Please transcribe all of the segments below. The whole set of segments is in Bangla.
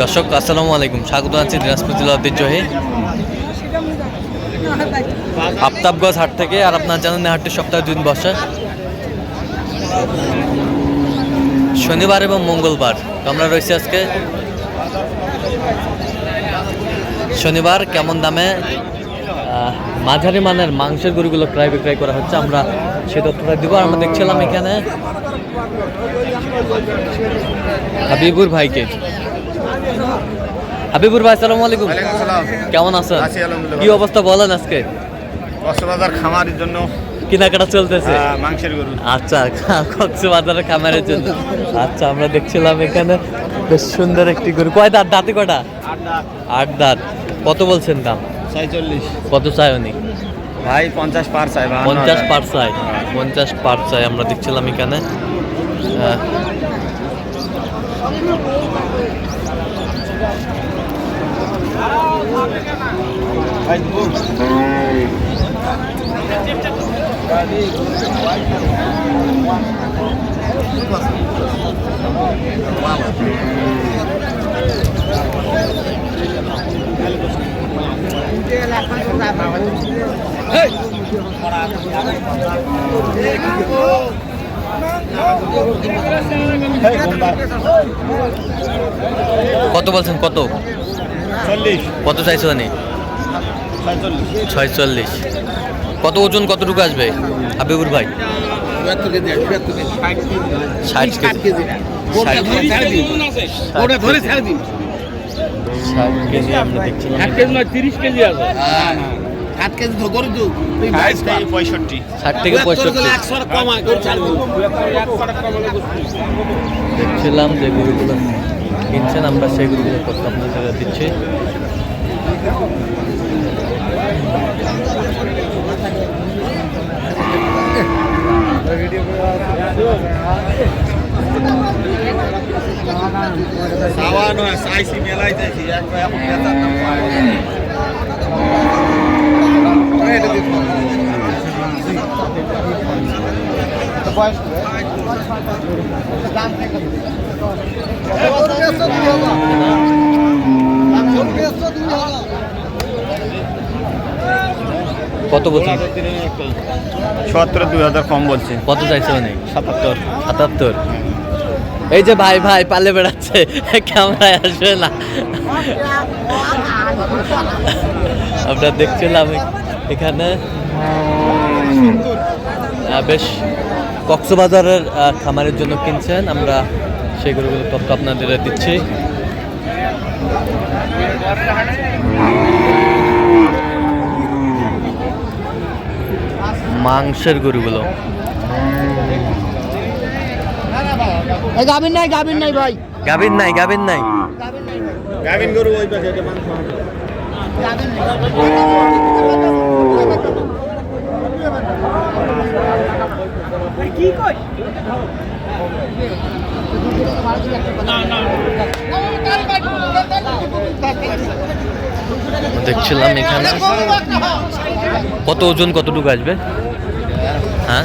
দর্শক, আসসালামু আলাইকুম। স্বাগত আছি দিনাজপুর জেলা ঐতিহ্যহী আফতাবগঞ্জ হাট থেকে আর আপনার জানেন হাটটি সপ্তাহে দুদিন বসে। শনিবার এবং মঙ্গলবার। আমরা রয়েছি আজকে। শনিবার কেমন দামে মাঝারি মানের মাংসের গরুগুলো ক্রয় বিক্রয় করা হচ্ছে, আমরা সে তথ্যটা দিব। আমরা দেখছিলাম এখানে হাবিবুর ভাইকে। হাবিবুর ভাই আসসালামু আলাইকুম। কেমন আছেন? আছি আলহামদুলিল্লাহ। কি অবস্থা বলেন আজকে? কক্সবাজার খামারের জন্য কেনাকাটা চলতেছে। মাংসের গরু। আচ্ছা কক্সবাজারের খামারের জন্য। আচ্ছা আমরা দেখছিলাম এখানে বেশ সুন্দর একটি গরু। কয় দাঁত? দাঁতে কটা আট দাঁত। কত বলছেন দাম? ছয়চল্লিশ। কত চাই উনি ভাই পঞ্চাশ পার চাই পঞ্চাশ। পার চাই। পঞ্চাশ পার চাই আমরা দেখছিলাম এখানে। à. Hey! কত বলছেন কত? চল্লিশ। কত চাইছো উনি ছয়চল্লিশ। কত ওজন কতটুকু আসবে? হাবিবুর ভাই? ষাট কেজি। ষাট কেজি। ষাট কেজি আমরা দেখছিলাম বাইশ পঁয়ষট্টি। ষাট থেকে পঁয়ষট্টি। দেখছিলাম যে গরুগুলো কিনছেন আমরা সেই গরুগুলো তথ্য আপনাদের দিচ্ছি। সাওয়া নয় চাইছি মেলাই চাইছি একবার এখন বেচার দাম কত বলছেন? সত্তর দুই হাজার কম বলছে। কত চাইছে অনেক সাতাত্তর। সাতাত্তর। এই যে ভাই ভাই পালে বেড়াচ্ছে। ক্যামেরায় আসবে না। আমরা দেখছিলাম এখানে। আহ, বেশ কক্সবাজারের খামারের জন্য কিনছেন। আমরা সেই গরুগুলো তথ্য আপনাদের দিচ্ছি। মাংসের গরুগুলো। গাবিন নাই গাবিন নাই ভাই। গাভীর নাই গাভীর নাই। গরু ওই পাশে এটা হবে। দেখছিলাম এখানে। কত ওজন, কতটুকু আসবে? হ্যাঁ?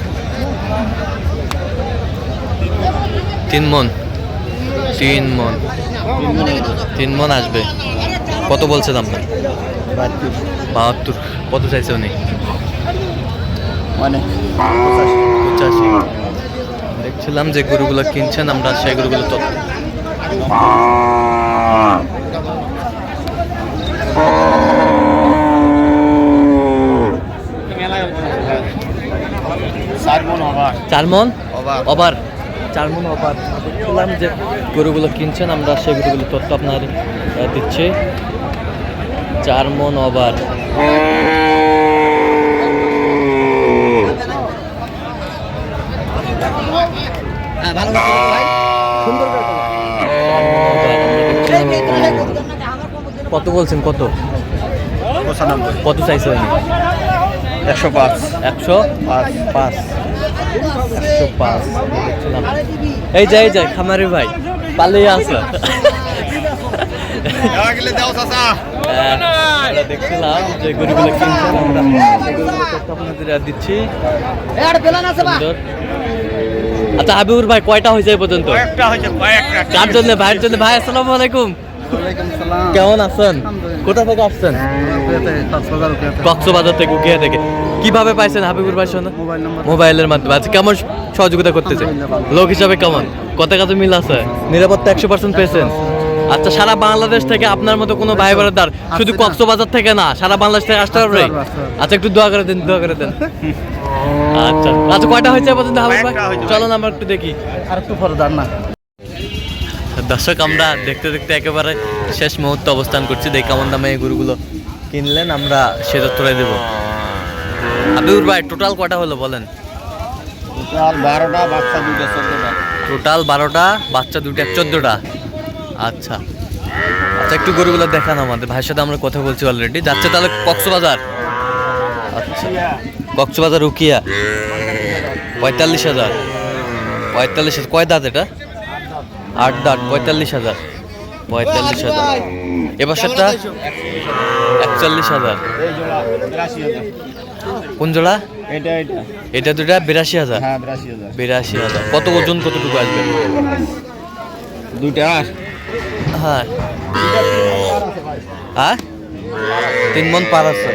তিন মন। তিন মন। তিন মন আসবে। কত বলছে দাম বাহাত্তর। কত চাইছে উনি? মানে পঁচাশি। দেখছিলাম যে গরুগুলো কিনছেন আমরা সেই গরুগুলো তো চার মন হবার চার মন ওভার ওভার যে গরুগুলো কিনছেন আমরা সেই গরুগুলো তথ্য আপনার দিচ্ছি। চার মন ভালো সুন্দর করে কত বলছেন কত? কত চাইছে একশো পাঁচ। একশো পাঁচ। পাঁচ। একশো পাঁচ। এই যাই যাই খামারি ভাই। পালিয়ে আসো দেওয়া গেলে দাও চাচা। হ্যাঁ, দেখছিলাম যে গরুগুলো আপনাদের দিচ্ছি। সুন্দর। আচ্ছা হাবিবুর ভাই কয়টা হয়েছে এই পর্যন্ত? কয়েকটা হয়েছে কয়েকটা। কার জন্য? ভাইয়ের জন্য? ভাই আসসালামু আলাইকুম। কেমন আছেন? কোথা থেকে আসছেন? কক্সবাজার থেকে। উকিয়া থেকে। কীভাবে পাইছেন হাবিবুর ভাই সঙ্গে মোবাইলের মাধ্যমে। আচ্ছা কেমন সহযোগিতা করতেছে? লোক হিসাবে কেমন? কত কত মিল আছে? নিরাপত্তা একশো পার্সেন্ট পেয়েছেন? আচ্ছা সারা বাংলাদেশ থেকে আপনার মতো কোনো ভাই বোনেদার শুধু কক্সবাজার থেকে না সারা বাংলাদেশ থেকে আসতে পারবে? আচ্ছা একটু দোয়া করে দেন দোয়া করে দেন। আচ্ছা আচ্ছা কয়টা হয়েছে পর্যন্ত হাবিব ভাই। চলো না আমরা একটু দেখি। আর একটু পরে দাঁড় না। দর্শক আমরা দেখতে দেখতে একেবারে শেষ মুহূর্তে অবস্থান করছি। দেখি কেমন দামে এই গরুগুলো কিনলেন আমরা সে তথ্যটাই দেবো। হাবিবুর ভাই টোটাল কটা হলো বলেন? টোটাল বারোটা বাচ্চা দুটো চোদ্দটা। টোটাল বারোটা বাচ্চা দুটো চোদ্দোটা। আচ্ছা। আচ্ছা একটু গরুগুলো দেখান আমাদের। ভাইয়ের সাথে আমরা কথা বলছি অলরেডি যাচ্ছে তাহলে কক্সবাজার। আচ্ছা। কক্সবাজার উকিয়া পঁয়তাল্লিশ হাজার। পঁয়তাল্লিশ হাজার। কয় দাঁত এটা? আট দাঁত। পঁয়তাল্লিশ হাজার। পঁয়তাল্লিশ হাজার। এবার সেটা একচল্লিশ হাজার। কোন জোড়া? এটা এটা। এটা দুটা? বিরাশি হাজার। হ্যাঁ বিরাশি হাজার। কত ওজন কতটুকু আসবে? দুইটা হ্যাঁ হ্যাঁ? তিন মন পার আছে।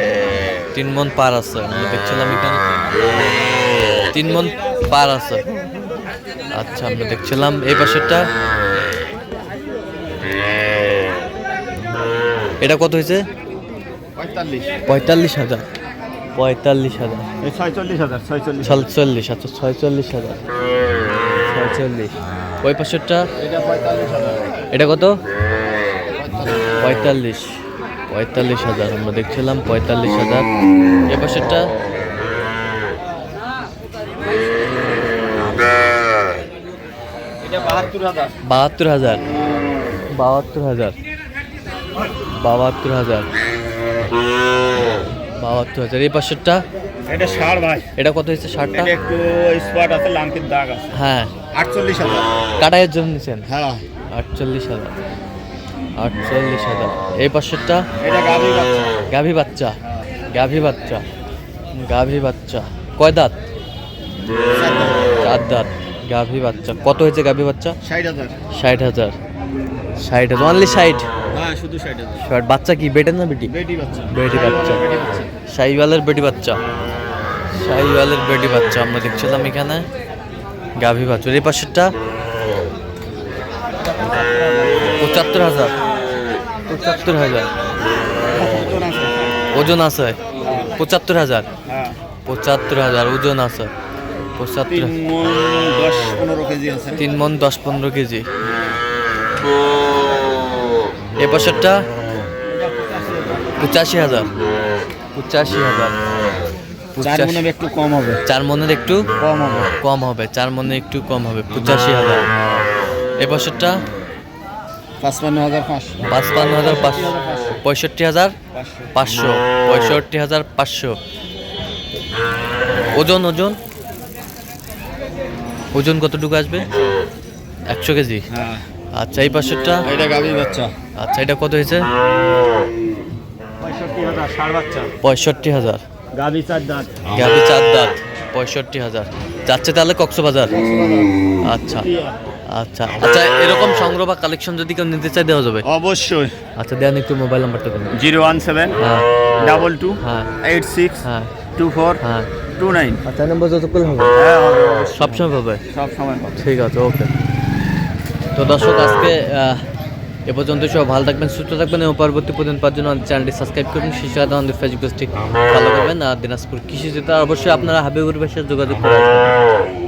তিন মন পার আছে। আমরা দেখছিলাম এখানে। তিন মন পার আছে। আচ্ছা আমরা দেখছিলাম এই পাশেরটা। এটা কত হয়েছে? পঁয়তাল্লিশ। হাজার। পঁয়তাল্লিশ হাজার। ছয়চল্লিশ হাজার ছয়চল্লিশ আচ্ছা ছয়চল্লিশ হাজার। ছয়চল্লিশ। ওই পাশেরটা? এটা কত? পঁয়তাল্লিশ। পঁয়তাল্লিশ হাজার। আমরা দেখছিলাম পঁয়তাল্লিশ হাজার। এ পাশেরটা? বাহাত্তর হাজার। বাহাত্তর হাজার। বাহাত্তর হাজার। বাহাত্তর হাজার। এই পাশেরটা? এটা ষাট ভাই। এটা কত হয়েছে ষাটটা? একটু স্পট আছে লাম্পির দাগ আছে। হ্যাঁ। আটচল্লিশ হাজার। কাটাইয়ের জন্য নিছেন? হ্যাঁ। আটচল্লিশ হাজার। আটচল্লিশ হাজার। এই পাশেরটা? এটা গাভি বাচ্চা। গাভী বাচ্চা। গাভী বাচ্চা। গাভী বাচ্চা। কয় দাঁত? চার দাঁত। গাভী বাচ্চা। কত হয়েছে গাভী বাচ্চা? ষাট হাজার। ষাট হাজার। ষাট হাজার। অনলি ষাট? হ্যাঁ শুধু ষাট হাজার। বাচ্চা কি বেটের না বেটি? বেটি বাচ্চা। বেটি বাচ্চা। বেটি শাহিওয়ালের বেটি বাচ্চা। শাহিওয়ালের বেটি বাচ্চা আমরা দেখছিলাম এখানে। গাভী বাচ্চা। এই পাশেরটা? পঁচাত্তর হাজার। পঁচাত্তর হাজার। ওজন আছে? পঁচাত্তর হাজার। পঁচাত্তর হাজার ওজন আছে। পঁচাত্তর তিন মন দশ পনেরো কেজি তিন মন দশ পনেরো কেজি। এ পাশেরটা? পঁচাশি হাজার। পঁচাশি হাজার। চার মনে একটু কম হবে। চার মনের একটু কম হবে। কম হবে। চার মনে একটু কম হবে। পঁচাশি হাজার। এ বছরটা? পাঁচপান্ন হাজার পাঁচশো। পাঁচপান্ন হাজার পাঁচশো। পঁয়ষট্টি হাজার পাঁচশো। পঁয়ষট্টি হাজার পাঁচশো। ওজন ওজন? ওজন কতটুকু আসবে? একশো কেজি? হ্যাঁ। আচ্ছা এই পাশেরটা এটা গাভি বাচ্চা। আচ্ছা এটা কত হয়েছে? পঁয়ষট্টি হাজার পঁয়ষট্টি হাজার। গাভি চার দাঁত গাভি চার দাঁত পঁয়ষট্টি হাজার। যাচ্ছে তাহলে কক্সবাজার? আচ্ছা আচ্ছা। আচ্ছা এরকম সংগ্রহ বা কালেকশন যদি কেউ নিতে চাই দেওয়া যাবে? অবশ্যই। আচ্ছা দেন একটু মোবাইল নাম্বারটা দেন জিরো ওয়ান সেভেন হ্যাঁ। ডাবল টু হ্যাঁ। এইট সিক্স হ্যাঁ। টু ফোর হ্যাঁ। Two nine. আচ্ছা নম্বর যতক্ষণ হবে? হ্যাঁ। সবসময় পাবে সব সময় ঠিক আছে ওকে তো দর্শক আজকে এ পর্যন্ত সব ভালো থাকবেন, সুস্থ থাকবেন এবং পরবর্তী পর্যন্ত পাওয়ার জন্য চ্যানেলটি সাবস্ক্রাইব করুন শিশু আমাদের ফেসবুক পেজটি ফলো করবেন আর দিনাজপুর কৃষি জেতা। অবশ্যই আপনারা হাবিবুর ভাষায় যোগাযোগ করে আসবেন